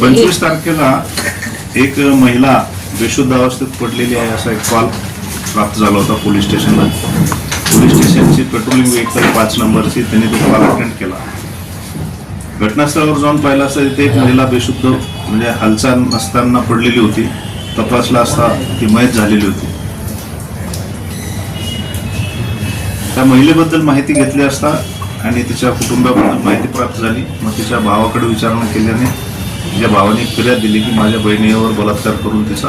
पंचवीस तारखेला. एक महिला बेशुद्ध अवस्थेत पडलेली आहे असा एक कॉल प्राप्त झाला होता पोलीस स्टेशनला. पोलीस स्टेशनची पेट्रोलिंग व्हेकल पाच नंबरची त्यांनी तो कॉल अटेंड केला. घटनास्थळावर जाऊन पाहिलं असता तिथे एक महिला बेशुद्ध म्हणजे हालचाल नसताना पडलेली होती. तपासला असता ती मयत झालेली होती. त्या महिलेबद्दल माहिती घेतली असता आणि तिच्या कुटुंबाबद्दल माहिती प्राप्त झाली. मग तिच्या भावाकडे विचारणा केल्याने तिच्या भावाने फिर्याद दिली की माझ्या बहिणीवर बलात्कार करून तिचा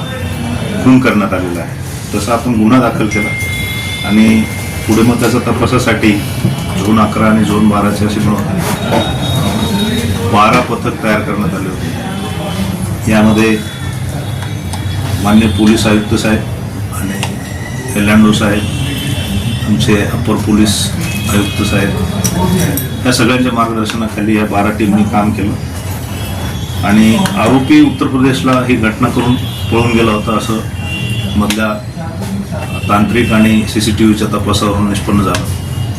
खून करण्यात आलेला आहे. तसा आपण गुन्हा दाखल केला. आणि पुढे मग त्याचा तपासासाठी झोन अकरा आणि झोन बाराचे असे बारा पथक तयार करण्यात आले होते. यामध्ये मान्य पोलीस आयुक्त साहेब आणि एलांडो साहेब आमचे अप्पर पोलीस आयुक्त साहेब या सगळ्यांच्या मार्गदर्शनाखाली या बारा टीमनी काम केलं. आणि आरोपी उत्तर प्रदेशला ही घटना करून पळून गेला होता असं मधल्या तांत्रिक आणि सी सी टी व्हीच्या तपासावरून निष्पन्न झालं.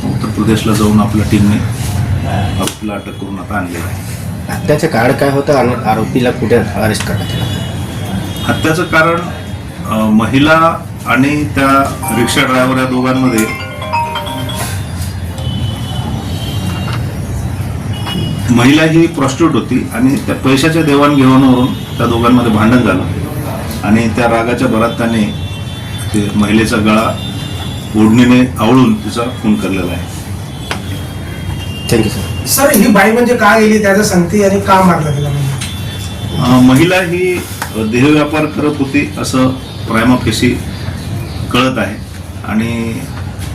उत्तर प्रदेशला जाऊन आपल्या टीमने आरोपीला अटक करून आता आणलेलं आहे. हत्याचं कारण काय होतं? आणि आरोपीला कुठे अरेस्ट करण्यात आलं हत्याचं कारण महिला आणि त्या रिक्षा ड्रायव्हर या दोघांमध्ये महिला ही प्रॉस्टिट्यूट होती आणि त्या पैशाच्या देवाणघेवाणावरून त्या दोघांमध्ये भांडण झालं. आणि त्या रागाच्या भरात त्याने ते महिलेचा गळा ओढणीने आवळून तिचा खून केलेला आहे. थँक्यू सर सर ही बाई म्हणजे का गेली? त्याचं सांगते आणि का मारलं तिला? म्हणजे महिला ही देहव्यापार करत होती असं प्रायमाफेसी कळत आहे. आणि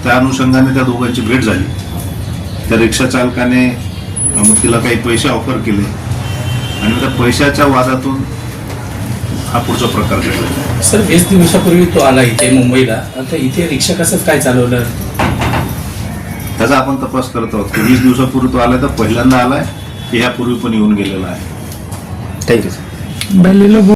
त्या अनुषंगाने त्या दोघांची भेट झाली. त्या रिक्षा चालकाने मग तिला काही पैसे ऑफर केले. आणि त्या पैशाच्या वादातून हा पुढचा प्रकार घडला. सर वीस दिवसापूर्वी तो आला इथे मुंबईला. आता इथे रिक्षा कसं काय चालवलं? त्याचा आपण तपास करत आहोत. की वीस दिवसापूर्वी तो आलाय तर पहिल्यांदा आलाय की ह्यापूर्वी पण येऊन गेलेला आहे? Thank you sir